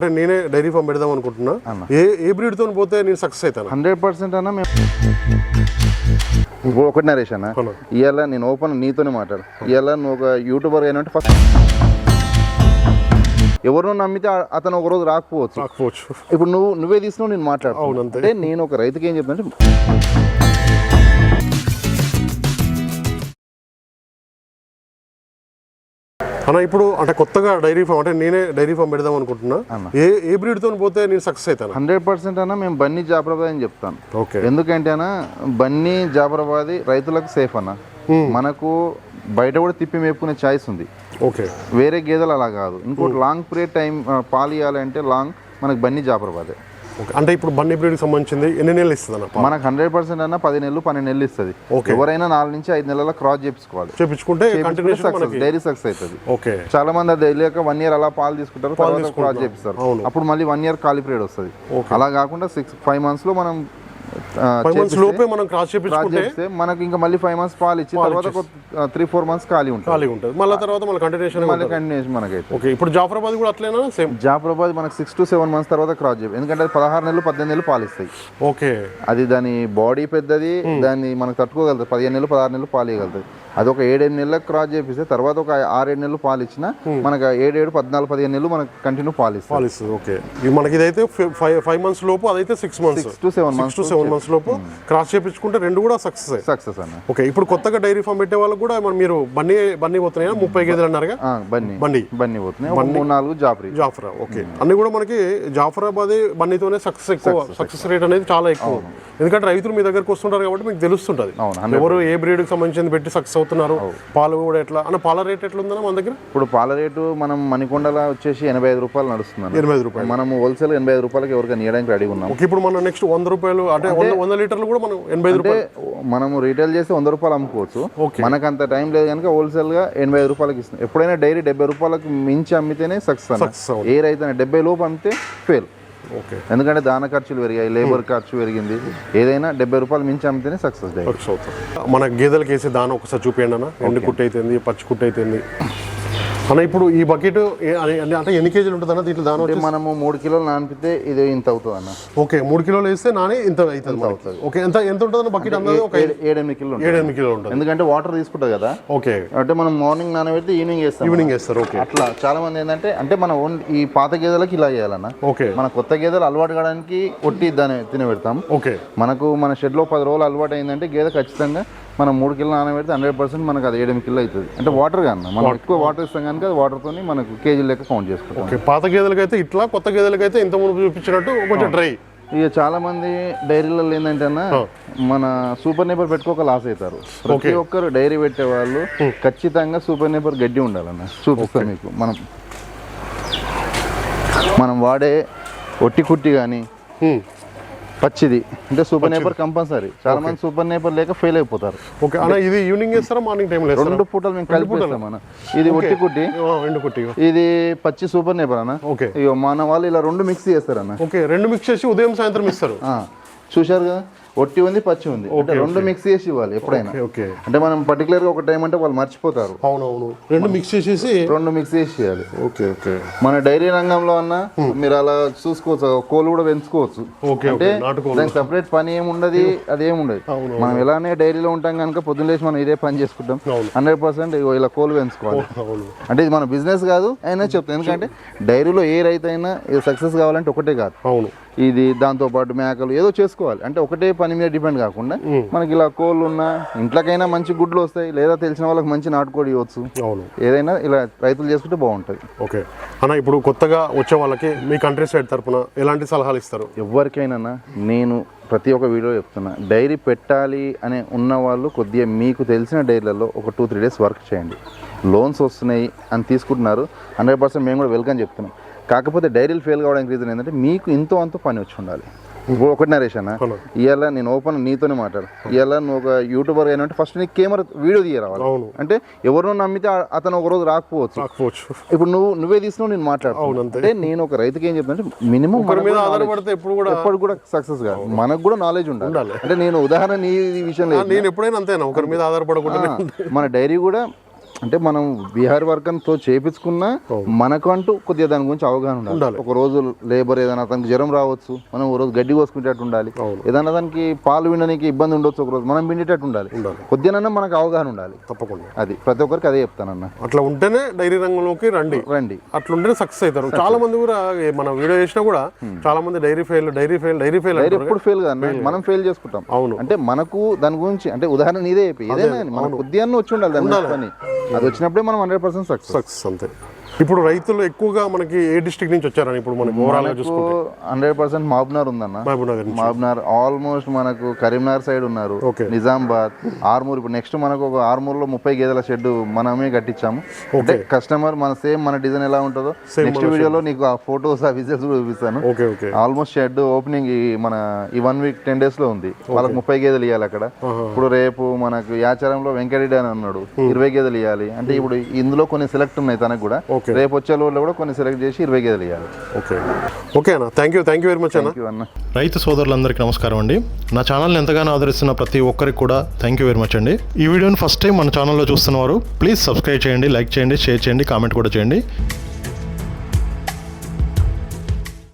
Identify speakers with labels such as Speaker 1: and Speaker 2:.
Speaker 1: అంటే నేనే dairy farm పెడదాం అనుకుంటున్నా. ఏ ఏ బ్రీడ్తో పోతే నేను సక్సెస్ అవుతాను?
Speaker 2: హండ్రెడ్ పర్సెంట్ అన్న మేము ఒకటి నరేష్ అన్న. ఇవాళ నేను ఓపెన్ నీతోనే మాట్లాడు. ఇవాళ నువ్వు ఒక యూట్యూబర్ అయినంటే ఫస్ట్ ఎవరినో నమ్మితే అతను ఒక రోజు రాకపోవచ్చు.
Speaker 1: రాకపోవచ్చు.
Speaker 2: ఇప్పుడు నువ్వు నువ్వే తీసుకున్నావు నేను మాట్లాడు. అంటే నేను ఒక రైతుకి ఏం చెప్తానంటే
Speaker 1: అన్న ఇప్పుడు అంటే కొత్తగా డైరీ ఫామ్ అంటే నేనే డైరీ ఫామ్ పెడదాం అనుకుంటున్నా. ఏ ఏ బ్రీడ్తో పోతే నేను సక్సెస్ అవుతాను?
Speaker 2: హండ్రెడ్ పర్సెంట్ అన్న మేము బన్నీ జాఫరాబాద్ అని చెప్తాను
Speaker 1: ఓకే.
Speaker 2: ఎందుకంటే అన్న బన్నీ జాఫరాబాద్ రైతులకు సేఫ్ అన్న. మనకు బయట కూడా తిప్పి మేపుకునే ఛాయిస్ ఉంది.
Speaker 1: ఓకే.
Speaker 2: వేరే గేదెలు అలా కాదు. ఇంకోటి లాంగ్ పీరియడ్ టైం పాలు ఇవ్వాలంటే లాంగ్ మనకు బన్నీ జాఫరాబాదే.
Speaker 1: ఓకే అంటే ఇప్పుడు బన్నీ బ్రీడ్కి సంబంధించింది ఎన్ని నెలలు ఇస్తుంది అన్న?
Speaker 2: మనకు హండ్రెడ్ పర్సెంట్ అన్న పది నెలలు పన్నెండు నెలలు ఇస్తుంది
Speaker 1: Okay.
Speaker 2: ఎవరైనా నాలుగు నుంచి ఐదు నెలల క్రాస్ చేపించుకోవాలి
Speaker 1: చేపించుకుంటే
Speaker 2: సక్సెస్ డైరీ సక్సెస్ అవుతుంది
Speaker 1: ఓకే
Speaker 2: చాలా మంది అది తెలియక వన్ ఇయర్ అలా పాలు తీసుకుంటారు తర్వాత క్రాస్ చేపిస్తారు. అప్పుడు మళ్ళీ వన్ ఇయర్ ఖాళీ పీరియడ్ వస్తుంది. అలా కాకుండా సిక్స్ ఫైవ్ మంత్స్లో మనం
Speaker 1: ఫైవ్ మంత్స్ లోపే మనం క్రాస్
Speaker 2: చేపిస్తే మనకి ఇంకా మళ్ళీ ఫైవ్ మంత్స్ పాలు ఇచ్చి తర్వాత త్రీ ఫోర్ మంత్స్ ఖాళీ ఉంటుంది.
Speaker 1: ఖాళీ ఉంటుంది. మళ్ళీ తర్వాత మళ్ళీ కంటిన్యూషన్
Speaker 2: మళ్ళీ కంటిన్యూషన్ మనకైతే.
Speaker 1: ఓకే ఇప్పుడు జాఫరాబాద్ కూడా అట్లేనా? సేమ్
Speaker 2: జాఫరాబాద్ మనకు సిక్స్ టు సెవెన్ మంత్స్ తర్వాత క్రాస్ చేయాలి ఎందుకంటే అది పదహారు నెలలు పద్దెనిమిది నెలలు పాలు ఇస్తాయి.
Speaker 1: ఓకే
Speaker 2: అది దాని బాడీ పెద్దది దాన్ని మనకు తట్టుకోగలుగుతుంది. పదిహేను నెలలు పదహారు నెలలు పాలు ఇవ్వగలుగుతుంది. అది ఒక ఏడేడు నెలలకు క్రాస్ చేపిస్తే తర్వాత ఒక ఆరేడు నెలలు పాలు ఇచ్చిన మనకు ఏడేడు పద్నాలుగు పదిహేను నెలలు మనకు కంటిన్యూ పాలు ఇస్తాయి
Speaker 1: పాలు ఇస్తుంది ఓకే. ఇది మనకి ఇదైతే ఫైవ్ ఫైవ్ మంత్స్ లోపు అదైతే six months
Speaker 2: to seven months
Speaker 1: to seven months లోపు క్రాస్ చేపించుకుంటే రెండు కూడా సక్సెస్
Speaker 2: సక్సెస్ అన్న.
Speaker 1: ఓకే ఇప్పుడు కొత్తగా డైరీ ఫామ్ పెట్టే వాళ్ళకి కూడా మరి బన్నీ బన్నీ పోతున్నాయా? ముప్పై గేదెలు అన్నారుగా?
Speaker 2: ఆ, బన్నీ.
Speaker 1: బండి
Speaker 2: బన్నీ పోతున్నాయి. మూడు నాలుగు జాఫ్రీ.
Speaker 1: జాఫరా ఓకే. అన్ని కూడా మనకి జాఫరాబాద్ బన్నీతోనే సక్సెస్ ఎక్కువ సక్సెస్ రేట్ అనేది చాలా ఎక్కువ. ఎందుకంటే రైతులు మీ దగ్గరకు వస్తుంటారు కాబట్టి మీకు తెలుస్తుంటది. ఎవరు ఏ బ్రీడ్కి సంబంధించింది పెట్టి సక్సెస్ అవుతున్నారు పాలు కూడా ఎట్లా? అన్న పాల రేట్ ఎట్లా ఉందన్న మన దగ్గర?
Speaker 2: ఇప్పుడు పాల రేటు మనం మణికొండల వచ్చేసి ఎనభై ఐదు రూపాయలు నడుస్తుంది
Speaker 1: ఎనభై ఐదు రూపాయలు.
Speaker 2: మనం హోల్సేల్ ఎనభై ఐదు రూపాయలకి ఎవరికైనా ఇవ్వడానికి రెడీ ఉన్నాం.
Speaker 1: ఇప్పుడు మనం నెక్స్ట్ వంద రూపాయలు అంటే వంద లీటర్లు కూడా మనం ఎనభై ఐదు రూపాయలు.
Speaker 2: మనము రీటైల్ చేస్తే వంద రూపాయలు అమ్ముకోవచ్చు. మనకు అంత టైం లేదు కనుక హోల్సేల్గా ఎనభై ఐదు రూపాయలకి ఇస్తాం ఎప్పుడైనా డైరీ డెబ్బై రూపాయలకు మించి అమ్మితేనే సక్సెస్. ఏ రైతు డెబ్బై లోపు అమ్మితే ఫెయిల్ ఎందుకంటే దాన ఖర్చులు పెరిగాయి లేబర్ ఖర్చు పెరిగింది. ఏదైనా డెబ్బై రూపాయలు మించి అమ్మితేనే సక్సెస్ డైరీ
Speaker 1: సక్సెస్ అవుతాం మన గేదెలకి వేసే దాన ఒకసారి చూపించండి అన్న. ఎండు కుట్టు పచ్చి కుట్టు అయితేంది అన్న ఇప్పుడు ఈ బకెట్ అంటే ఎన్ని కేజీలు ఉంటుంది అన్న? దీంట్లో దాన
Speaker 2: మనము మూడు కిలోలు నానిపితే ఇది ఇంత అవుతుంది అన్న.
Speaker 1: ఓకే మూడు కిలోలు వేస్తే నానే ఇంత అవుతుంది అవుతుంది. ఓకే ఎంత ఎంత ఉంటుంది బకెట్ అందరూ ఒక
Speaker 2: ఏడు- ఏడెనిమిది కిలోలు ఉంటుంది.
Speaker 1: ఏడు ఎనిమిది కిలోలు ఉంటుంది.
Speaker 2: ఎందుకంటే వాటర్ తీసుకుంటుంది కదా.
Speaker 1: ఓకే.
Speaker 2: అంటే మనం మార్నింగ్ నానబెడితే ఈవినింగ్ వేస్తాం
Speaker 1: ఈవినింగ్ వేస్తారు ఓకే.
Speaker 2: అట్లా చాలా మంది ఏంటంటే అంటే మన ఓన్ ఈ పాత గేదెలకి ఇలా చేయాలన్న.
Speaker 1: ఓకే.
Speaker 2: మన కొత్త గేదెలు అలవాటు కావడానికి ఒట్టి దాన్ని తినబెడతాం.
Speaker 1: ఓకే.
Speaker 2: మనకు మన షెడ్లో పది రోజులు అలవాటు అయిందంటే గేదె ఖచ్చితంగా మనం మూడు కిలో నానబెడితే హండ్రెడ్ పర్సెంట్ మనకు అది ఏడెనిమిది కిలో అవుతుంది. అంటే వాటర్ కన్నా మనం ఎక్కువ వాటర్ ఇస్తాం కనుక అది వాటర్తో మనకు కేజీ లెక్క కౌంట్ చేసుకుంటాం.
Speaker 1: ఓకే పాత గేదెలకి అయితే ఇట్లా కొత్త గేదెలకి అయితే ఇంత ముందు చూపించినట్టు కొంచెం డ్రై
Speaker 2: ఇక చాలా మంది డైరీలలో ఏంటంటే అన్న మన సూపర్ నేపర్ పెట్టుకోక లాస్ అవుతారు. ప్రతి ఒక్కరు డైరీ పెట్టే వాళ్ళు ఖచ్చితంగా సూపర్ నేపర్ గడ్డి ఉండాలన్న. చూపిస్తాం మీకు. మనం మనం వాడే ఒట్టి కుట్టి కానీ పచ్చిది. అంటే సూపర్ నేపర్ కంపల్సరీ. చాలా మంది సూపర్ నేపర్ లేక ఫెయిల్ అయిపోతారు.
Speaker 1: ఓకే అన్న ఇది ఈవినింగ్ వేస్తారా మార్నింగ్ టైం వేస్తారా
Speaker 2: రెండు పూటలు మేము కలిపేస్తాం అన్న. ఇది ఒట్టి కుట్టి.
Speaker 1: ఎండు కుట్టి
Speaker 2: ఇది పచ్చి సూపర్ నేపర్ అన్న.
Speaker 1: ఓకే.
Speaker 2: ఇగో మన వాళ్ళు ఇలా రెండు మిక్స్ చేస్తారు అన్న.
Speaker 1: ఓకే రెండు మిక్స్ చేసి ఉదయం సాయంత్రం ఇస్తారు.
Speaker 2: చూశారు కదా ఒట్టి ఉంది పచ్చి ఉంది. అంటే రెండు మిక్స్ చేసి ఇవ్వాలి ఎప్పుడైనా.
Speaker 1: ఓకే
Speaker 2: అంటే మనం పర్టికులర్గా ఒక టైం అంటే వాళ్ళు మర్చిపోతారు.
Speaker 1: అవునవును. రెండు మిక్స్ చేసేసి
Speaker 2: రెండు మిక్స్ చేసి చేయాలి
Speaker 1: ఓకే ఓకే.
Speaker 2: మన డైరీ రంగంలో అన్న మీరు అలా చూసుకోవచ్చు కోళ్ళు కూడా పెంచుకోవచ్చు.
Speaker 1: ఓకే
Speaker 2: అంటే దానికి సపరేట్ పని ఏమి ఉండదు అదేం ఉండదు.
Speaker 1: అవును.
Speaker 2: మనం ఎలానే డైరీలో ఉంటాం కనుక పొద్దున్న లేచి మనం ఇదే పని చేసుకుంటాం. హండ్రెడ్ పర్సెంట్ ఇలా కోళ్ళు పెంచుకోవాలి. అంటే ఇది మన బిజినెస్ కాదు అయినా చెప్తాను. ఎందుకంటే డైరీలో ఏ రైతు అయినా సక్సెస్ కావాలంటే ఒకటే కాదు.
Speaker 1: అవును.
Speaker 2: ఇది దాంతో పాటు మేకలు ఏదో చేసుకోవాలి. అంటే ఒకటే పని మీద డిపెండ్ కాకుండా మనకి ఇలా కోళ్ళు ఉన్నా ఇంట్లోకైనా మంచి గుడ్లు వస్తాయి లేదా తెలిసిన వాళ్ళకి మంచి నాటుకోడి ఇవ్వచ్చు.
Speaker 1: అవును.
Speaker 2: ఏదైనా ఇలా రైతులు చేసుకుంటే బాగుంటుంది.
Speaker 1: ఓకే. అన్న ఇప్పుడు కొత్తగా వచ్చే వాళ్ళకి మీ కంట్రీ సైడ్ తరపున ఎలాంటి సలహాలు ఇస్తారు?
Speaker 2: ఎవరికైనా నేను ప్రతి ఒక్క వీడియో చెప్తున్నా. డైరీ పెట్టాలి అనే ఉన్న వాళ్ళు కొద్దిగా మీకు తెలిసిన డైరీలలో ఒక టూ త్రీ డేస్ వర్క్ చేయండి. లోన్స్ వస్తున్నాయి అని తీసుకుంటున్నారు. హండ్రెడ్ పర్సెంట్ మేము కూడా వెల్కమ్ చెప్తున్నాం. కాకపోతే డైరీలు ఫెయిల్ కావడానికి రీజన్ ఏంటంటే మీకు ఇంతో అంతో పని వచ్చి ఉండాలి. ఒకటి నరేష్ అన్న
Speaker 1: అవును.
Speaker 2: ఇవాళ నేను ఓపెన్ నీతోనే మాట్లాడు. ఇవాళ నువ్వు ఒక యూట్యూబర్ అయినంటే ఫస్ట్ నీకు కెమెరా వీడియో తీయరావాలి అంటే ఎవరినో నమ్మితే అతను ఒక రోజు రాకపోవచ్చు. ఇప్పుడు నువ్వు నువ్వే తీసుకున్నావు నేను మాట్లాడు. అంటే నేను ఒక రైతుకి ఏం చెప్తాను మినిమం
Speaker 1: ఒకరి మీద ఆధారపడితే ఎప్పుడు కూడా
Speaker 2: ఎప్పుడు కూడా సక్సెస్ కాదు. మనకు కూడా నాలెడ్జ్ ఉండాలి. అంటే నేను ఉదాహరణ ఈ విషయం లేదు.
Speaker 1: నేను ఎప్పుడైనా అంతేనా? ఒకరి మీద ఆధారపడకుండా.
Speaker 2: మన డైరీ కూడా అంటే మనం బీహార్ వర్కర్తో చేపించుకున్నా మనకంటూ కొద్దిగా దాని గురించి అవగాహన ఉండాలి. ఒక రోజు లేబర్ ఏదైనా అతనికి జ్వరం రావచ్చు మనం ఒక రోజు గడ్డి కోసుకునేటట్టు ఉండాలి. ఏదైనా దానికి పాలు వినడానికి ఇబ్బంది ఉండొచ్చు ఒక రోజు మనం పిండేటట్టు ఉండాలి. కొద్దిగా మనకు అవగాహన ఉండాలి.
Speaker 1: తప్పకుండా.
Speaker 2: అది ప్రతి ఒక్కరికి అదే చెప్తానన్న.
Speaker 1: అట్లా ఉంటేనే డైరీ రంగంలోకి రండి.
Speaker 2: రండి.
Speaker 1: అట్లుంటేనే సక్సెస్ అవుతారు. చాలా మంది కూడా మన వీడియో చేసినా కూడా చాలా మంది dairy fail dairy fail dairy fail
Speaker 2: dairy ఎప్పుడు ఫెయిల్ కాదు. మనం ఫెయిల్ చేసుకుంటాం.
Speaker 1: అవును.
Speaker 2: అంటే మనకు దాని గురించి అంటే ఉదాహరణ చెప్పి. ఏదైనా మనకు కొద్దిగా వచ్చి ఉండాలి దాని పని. అది వచ్చినప్పుడే మనం హండ్రెడ్ పర్సెంట్ సక్సెస్.
Speaker 1: సక్సెస్ అంతే. ఇప్పుడు రైతులు ఎక్కువగా మనకి ఏ డిస్ట్రిక్ట్ నుంచి వచ్చారని ఇప్పుడు మనకి ఓవరాల్ చూసుకుంటే?
Speaker 2: హండ్రెడ్ పర్సెంట్ మహబూబ్నగర్ ఉందన్న. మహబూబ్నగర్ ఆల్మోస్ట్ మనకు కరీంనగర్ సైడ్ ఉన్నారు. నిజామాబాద్ ఆర్మూర్. ఇప్పుడు నెక్స్ట్ మనకు ఒక ఆర్మూర్లో ముప్పై గేదెల షెడ్ మనమే కట్టించాము. అంటే కస్టమర్ మన సేమ్ మన డిజైన్ ఎలా ఉంటుందో నెక్స్ట్ వీడియోలో నీకు ఆ ఫోటోస్ ఆ విజువల్స్ కూడా చూపిస్తాను. ఆల్మోస్ట్ షెడ్ ఓపెనింగ్ మన ఈ వన్ వీక్ టెన్ డేస్లో ఉంది. వాళ్ళకి ముప్పై గేదెలు ఇవ్వాలి అక్కడ. ఇప్పుడు రేపు మనకు యాచారంలో వెంకటరెడ్డి అని అన్నాడు. ఇరవై గేదెలు ఇవ్వాలి అంటే ఇప్పుడు ఇందులో కొన్ని సెలెక్ట్ ఉన్నాయి తనకు కూడా. రేపు వచ్చే రోజుల్లో కూడా కొన్ని సెలెక్ట్ చేసి ఇరవై గేదెలు ఇవ్వాలి
Speaker 1: ఓకే. ఓకే అన్న. Thank you thank you very much అన్న.
Speaker 2: థ్యాంక్ యూ అన్న.
Speaker 3: రైతు సోదరులందరికీ నమస్కారం అండి. నా ఛానల్ని ఎంతగానో ఆదరిస్తున్న ప్రతి ఒక్కరికి కూడా థ్యాంక్ యూ వెరీ మచ్ అండి. ఈ వీడియోని ఫస్ట్ టైం మన ఛానల్లో చూస్తున్నవారు ప్లీజ్ సబ్స్క్రైబ్ చేయండి లైక్ చేయండి షేర్ చేయండి కామెంట్ కూడా చేయండి.